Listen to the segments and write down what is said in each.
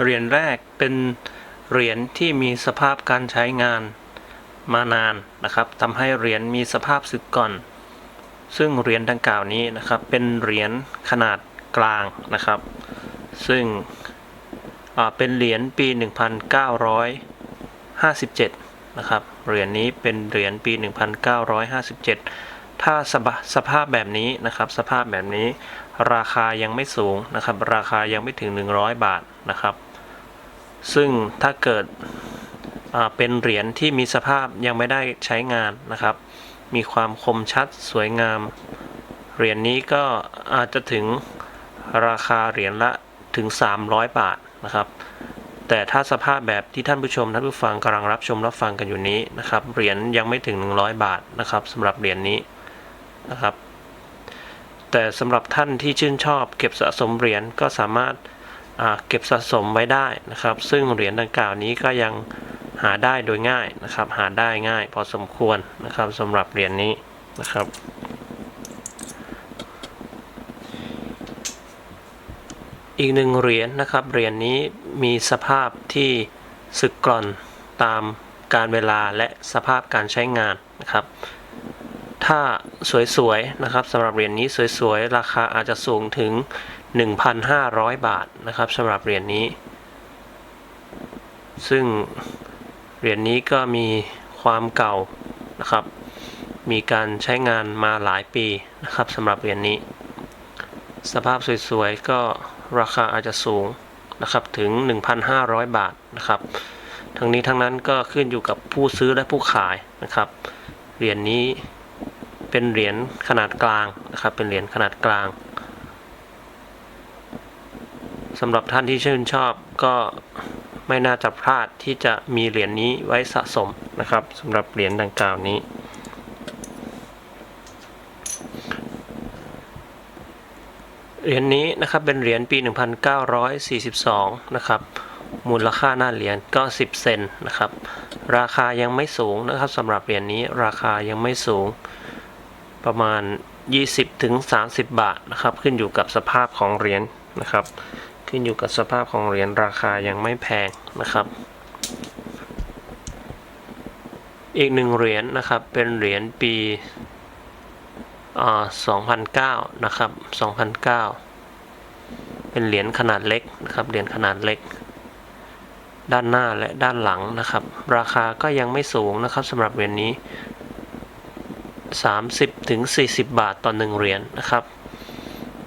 เหรียญแรกเป็นเหรียญที่มีสภาพการใช้งานมานานนะครับทำให้เหรียญมีสภาพสึกก่อน ซึ่งเหรียญดังกล่าวนี้นะครับ เป็นเหรียญขนาดกลางนะครับ ซึ่งเป็นเหรียญปี 1957 นะครับ เหรียญนี้เป็นเหรียญปี 1957 ถ้าสภาสภาพแบบนี้นะครับ สภาพแบบนี้ ราคายังไม่สูงนะครับ ราคายังไม่ถึง 100 บาทนะครับ ซึ่งถ้าเกิดเป็นเหรียญที่มีสภาพยังไม่ได้ใช้งานนะครับ มีความคมชัดสวยงาม เหรียญนี้ก็อาจจะถึงราคาเหรียญละถึง 300 บาทนะครับ แต่ถ้าสภาพแบบที่ท่านผู้ชมท่านผู้ฟังกำลังรับชมรับฟังกันอยู่นี้นะครับ เหรียญยังไม่ถึง 100 บาทนะครับสำหรับเหรียญนี้นะครับ แต่สำหรับท่านที่ชื่นชอบเก็บสะสมเหรียญก็สามารถเก็บสะสมไว้ได้นะครับ ซึ่งเหรียญดังกล่าวนี้ก็ยังหาได้โดยง่ายนะครับ หาได้ง่ายพอสมควรนะครับสำหรับเหรียญนี้นะครับ อีกหนึ่งเหรียญนะครับเหรียญนี้มีสภาพที่สึกกร่อนตามการเวลาและสภาพการใช้งานนะครับ ถ้าสวยๆนะครับสำหรับเหรียญนี้สวยๆ ราคาอาจจะสูงถึง 1,500 บาทนะครับสำหรับเหรียญนี้ ซึ่งเหรียญนี้ก็มีความเก่านะครับ มีการใช้งานมาหลายปีนะครับสำหรับเหรียญนี้ สภาพสวยๆ ก็ราคาอาจจะสูงนะครับถึง 1,500 บาทนะครับ ทั้งนี้ทั้งนั้นก็ขึ้นอยู่กับผู้ซื้อและผู้ขายนะครับเหรียญนี้ เป็นเหรียญขนาดกลางนะครับเป็นเหรียญขนาดกลางสำหรับท่านที่ชื่นชอบก็ไม่น่าจะพลาดที่จะมีเหรียญนี้ไว้สะสมนะครับสำหรับเหรียญดังกล่าวนี้ เหรียญนี้นะครับเป็นเหรียญปี 1942 นะครับ มูลค่าหน้าเหรียญก็ 10 เซนนะครับ ราคายังไม่สูงนะครับสำหรับเหรียญนี้ราคายังไม่สูง ประมาณ 20ถึง30 บาทนะครับ ขึ้นอยู่กับสภาพของเหรียญนะครับ ขึ้นอยู่กับสภาพของเหรียญราคายังไม่แพงนะครับ อีกหนึ่งเหรียญนะครับเป็นเหรียญปีอ่า2009 นะครับ 2009 เป็นเหรียญขนาดเล็กนะครับ เหรียญขนาดเล็ก ด้านหน้าและด้านหลังนะครับ ราคาก็ยังไม่สูงนะครับสำหรับเหรียญนี้ 30ถึง40 บาทต่อหนึ่งเหรียญนะครับ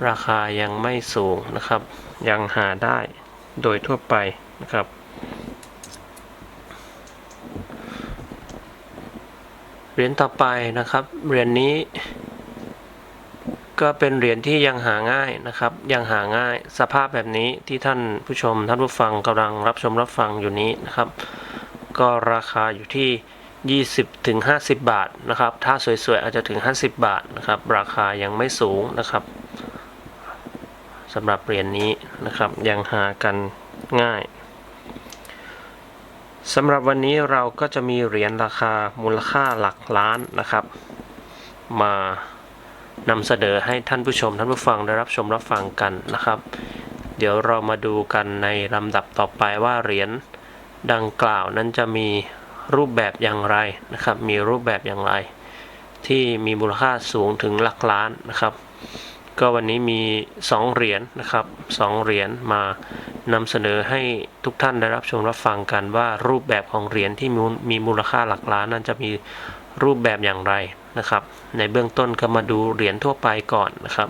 ราคายังไม่สูงนะครับ ยังหาได้โดยทั่วไปนะครับ เหรียญต่อไปนะครับ เหรียญนี้ ก็เป็นเหรียญที่ยังหาง่ายนะครับ ยังหาง่ายสภาพแบบนี้ที่ท่านผู้ชมท่านผู้ฟังกำลังรับชมรับฟังอยู่นี้นะครับ ก็ราคาอยู่ที่ 20ถึง50 บาทนะครับ ถ้าสวยๆ อาจจะถึง 50 บาทนะครับ ราคายังไม่สูงนะครับสำหรับเหรียญนี้นะครับ ยังหากันง่ายสำหรับวันนี้เราก็จะมีเหรียญราคามูลค่าหลักล้านนะครับ มานำเสนอให้ท่านผู้ชมท่านผู้ฟังได้รับชมรับฟังกันนะครับ เดี๋ยวเรามาดูกันในลำดับต่อไปว่าเหรียญดังกล่าวนั้นจะมี รูปแบบอย่างไรนะครับ มีรูปแบบอย่างไร ที่มีมูลค่าสูงถึงหลักล้านนะครับ ก็วันนี้มี 2 เหรียญนะครับ2เหรียญมานำเสนอให้ทุกท่านได้รับชมรับฟังกันว่ารูปแบบของเหรียญที่มีมูลค่าหลักล้านนั้นจะมีรูปแบบอย่างไรนะครับ ในเบื้องต้นก็มาดูเหรียญทั่วไปก่อนนะครับ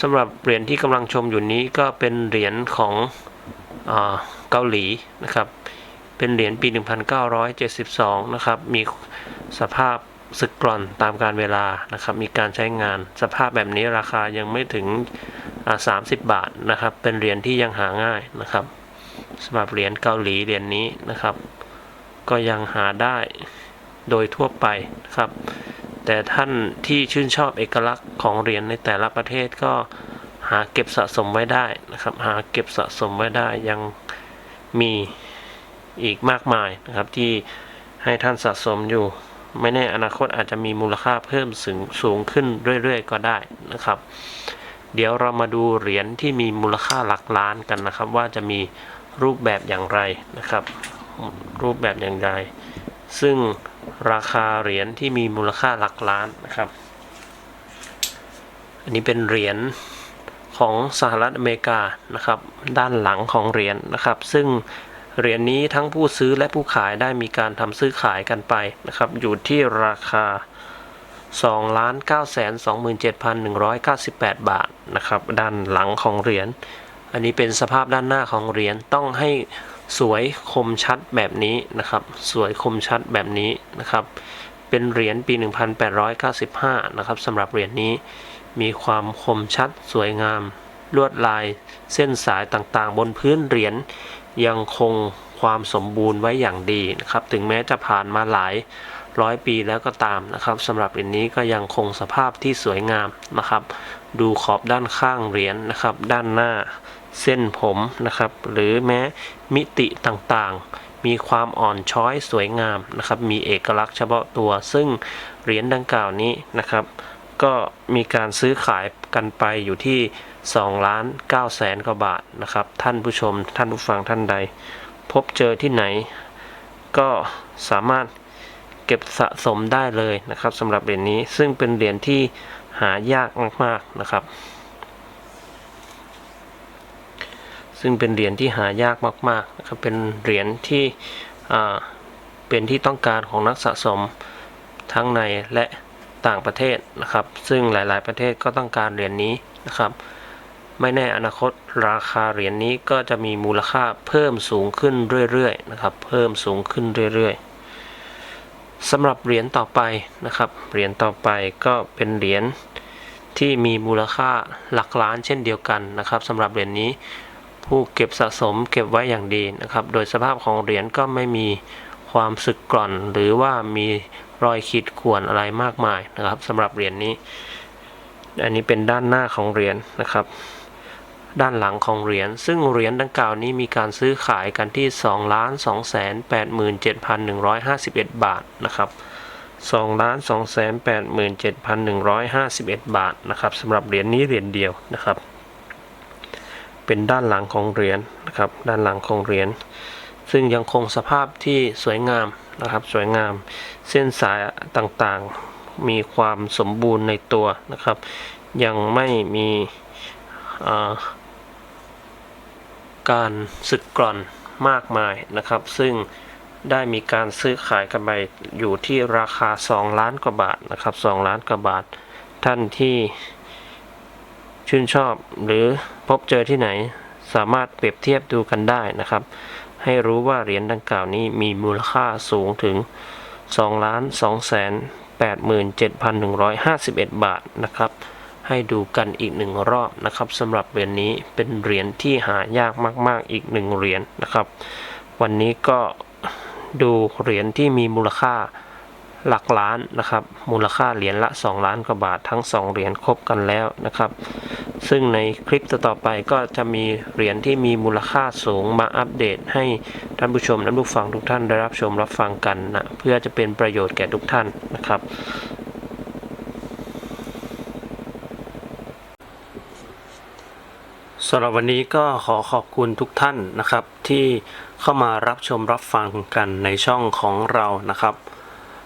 สำหรับเหรียญที่กำลังชมอยู่นี้ก็เป็นเหรียญของอเกาหลีนะครับ เป็นเหรียญปี 1972 นะครับ มีสภาพสึกกร่อนตามการเวลานะครับ มีการใช้งาน สภาพแบบนี้ราคายังไม่ถึง 30 บาทนะครับ เป็นเหรียญที่ยังหาง่ายนะครับสำหรับเหรียญเกาหลีเหรียญนี้นะครับ ก็ยังหาได้โดยทั่วไปนะครับ แต่ท่านที่ชื่นชอบเอกลักษณ์ของเหรียญในแต่ละประเทศก็หาเก็บสะสมไว้ได้นะครับ หาเก็บสะสมไว้ได้ยังมี อีกมากมายนะครับที่ให้ท่านสะสมอยู่ ไม่แน่อนาคตอาจจะมีมูลค่าเพิ่มสูงสูงขึ้นเรื่อยๆ ก็ได้นะครับ เดี๋ยวเรามาดูเหรียญที่มีมูลค่าหลักล้านกันนะครับ ว่าจะมีรูปแบบอย่างไรนะครับ รูปแบบอย่างไร ซึ่งราคาเหรียญที่มีมูลค่าหลักล้านนะครับ อันนี้เป็นเหรียญของสหรัฐอเมริกานะครับ ด้านหลังของเหรียญนะครับ ซึ่ง เหรียญนี้ทั้งผู้ซื้อและผู้ขายได้มีการทำซื้อขายกันไปนะครับ อยู่ที่ราคา 2 9 2 7 1 9 8 บาทนะครับ ด้านหลังของเหรียญ อันนี้เป็นสภาพด้านหน้าของเหรียญต้องให้สวยคมชัดแบบนี้นะครับ สวยคมชัดแบบนี้นะครับ เป็นเหรียญปี 1895 นะครับสำหรับเหรียญนี้มีความคมชัดสวยงามลวดลายเส้นสายต่างๆ บนพื้นเหรียญ ยังคงความสมบูรณ์ไว้อย่างดีนะครับ ถึงแม้จะผ่านมาหลายร้อยปีแล้วก็ตามนะครับสำหรับเหรียญนี้ก็ยังคงสภาพที่สวยงามนะครับ ดูขอบด้านข้างเหรียญนะครับ ด้านหน้าเส้นผมนะครับ หรือแม้มิติต่างๆ มีความอ่อนช้อยสวยงามนะครับ มีเอกลักษณ์เฉพาะตัวซึ่งเหรียญดังกล่าวนี้นะครับ ก็มีการซื้อขายกันไปอยู่ที่2ล้าน9แสนกว่าบาทนะครับ ท่านผู้ชมท่านผู้ฟังท่านใด พบเจอที่ไหน ก็สามารถเก็บสะสมได้เลยนะครับสำหรับเหรียญนี้ซึ่งเป็นเหรียญที่หายากมากๆนะครับ ซึ่งเป็นเหรียญที่หายากมากๆนะครับเป็นเหรียญที่เป็นที่ต้องการของนักสะสมทั้งในและ ต่างประเทศนะครับ ซึ่งหลาย ๆ ประเทศก็ต้องการเหรียญนี้นะครับ ไม่แน่อนาคตราคาเหรียญนี้ก็จะมีมูลค่าเพิ่มสูงขึ้นเรื่อย ๆ นะครับ เพิ่มสูงขึ้นเรื่อย ๆสำหรับเหรียญต่อไปนะครับ เหรียญต่อไปก็เป็นเหรียญที่มีมูลค่าหลักล้านเช่นเดียวกันนะครับสำหรับเหรียญนี้ผู้เก็บสะสมเก็บไว้อย่างดีนะครับ โดยสภาพของเหรียญก็ไม่มีความสึกกร่อน หรือว่ามี รอยขีดข่วนอะไรมากมายนะครับสำหรับเหรียญนี้ อันนี้เป็นด้านหน้าของเหรียญนะครับ ด้านหลังของเหรียญซึ่งเหรียญดังกล่าวนี้มีการซื้อขายกันที่2ล้าน2แสน87,151 บาทนะครับ2ล้าน2แสน87,151 บาทนะครับสำหรับเหรียญนี้เหรียญเดียวนะครับ เป็นด้านหลังของเหรียญนะครับ ด้านหลังของเหรียญ ซึ่งยังคงสภาพที่สวยงามนะครับสวยงาม เส้นสายต่างๆ มีความสมบูรณ์ในตัวนะครับ ยังไม่มีการสึกกร่อนมากมายนะครับ ซึ่งได้มีการซื้อขายกันไปอยู่ที่ราคา 2 ล้านกว่าบาทนะครับ2ล้านกว่าบาท ท่านที่ชื่นชอบหรือพบเจอที่ไหนสามารถเปรียบเทียบดูกันได้นะครับ ให้รู้ว่าเหรียญดังกล่าวนี้มีมูลค่าสูงถึง 2,287,151 บาทนะครับ ให้ดูกันอีกหนึ่งรอบนะครับสำหรับเหรียญนี้เป็นเหรียญที่หายากมาก ๆ อีกหนึ่งเหรียญนะครับ วันนี้ก็ดูเหรียญที่มีมูลค่า หลักล้านนะครับ มูลค่าเหรียญละ 2 ล้านกว่าบาททั้ง 2 เหรียญครบกันแล้วนะครับ ซึ่งในคลิปต่อไปก็จะมีเหรียญที่มีมูลค่าสูงมาอัปเดต ให้ท่านผู้ชมและผู้ฟังทุกท่านได้รับชมรับฟังกันนะเพื่อจะเป็นประโยชน์แก่ทุกท่านนะครับสำหรับวันนี้ก็ขอขอบคุณทุกท่านนะครับ ที่เข้ามารับชมรับฟังกันในช่องของเรานะครับ